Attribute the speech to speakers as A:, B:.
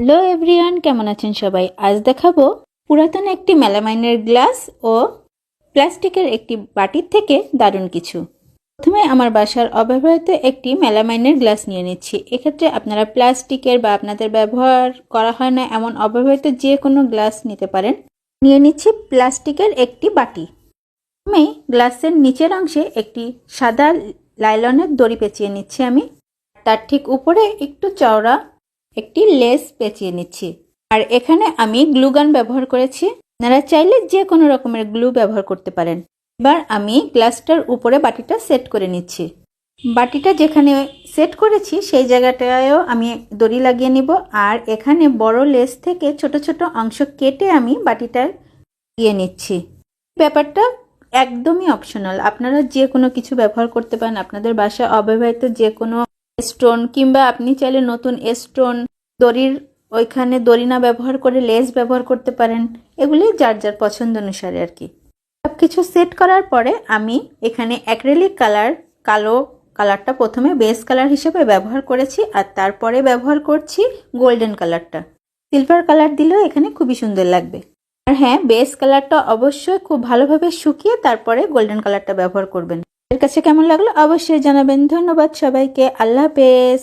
A: Hello everyone কেমন আছেন সবাই? আজ দেখাবো পুরাতন একটি মেলামাইনের গ্লাস ও প্লাস্টিকের একটি বাটির থেকে দারুণ কিছু। প্রথমে আমার বাসার অব্যবহৃত একটি মেলামাইনের গ্লাস নিয়ে নিচ্ছি। এক্ষেত্রে আপনারা প্লাস্টিকের বা আপনাদের ব্যবহার করা হয় না এমন অব্যবহৃত যে কোনো গ্লাস নিতে পারেন। নিয়ে নিচ্ছি প্লাস্টিকের একটি বাটি। আমি গ্লাসের নিচের অংশে একটি সাদা লাইলনের দড়ি পেঁচিয়ে নিচ্ছি আমি। তার ঠিক উপরে একটু চওড়া একটি লেস পেঁচিয়ে নিচ্ছি। আর এখানে আমি গ্লুগান ব্যবহার করেছি। আপনারা চাইলে যে কোনো রকমের গ্লু ব্যবহার করতে পারেন। এবার আমি গ্লাসটার উপরে বাটিটা সেট করে নিচ্ছি। বাটিটা যেখানে সেট করেছি, সেই জায়গাটায়ও আমি দড়ি লাগিয়ে নিব। আর এখানে বড় লেস থেকে ছোট ছোট অংশ কেটে আমি বাটিটা দিয়ে নিচ্ছি। ব্যাপারটা একদমই অপশনাল আপনারা যে কোনো কিছু ব্যবহার করতে পারেন। আপনাদের বাসায় অব্যবহৃত যে কোনো স্টোন কিংবা আপনি চাইলে নতুন স্টোন দড়ির ওইখানে দড়ি না ব্যবহার করে লেস ব্যবহার করতে পারেন। এগুলি যার যার পছন্দ অনুসারে আর কি। সব কিছু সেট করার পরে আমি এখানে অ্যাক্রেলিক কালার কালো কালারটা প্রথমে বেস কালার হিসেবে ব্যবহার করেছি আর তারপরে ব্যবহার করছি গোল্ডেন কালারটা সিলভার কালার দিলেও এখানে খুবই সুন্দর লাগবে। আর হ্যাঁ বেস কালারটা অবশ্যই খুব ভালোভাবে শুকিয়ে তারপরে গোল্ডেন কালারটা ব্যবহার করবেন। এর কাছে কেমন লাগল অবশ্যই জানাবেন। ধন্যবাদ সবাইকে। আল্লাহ হাফেজ।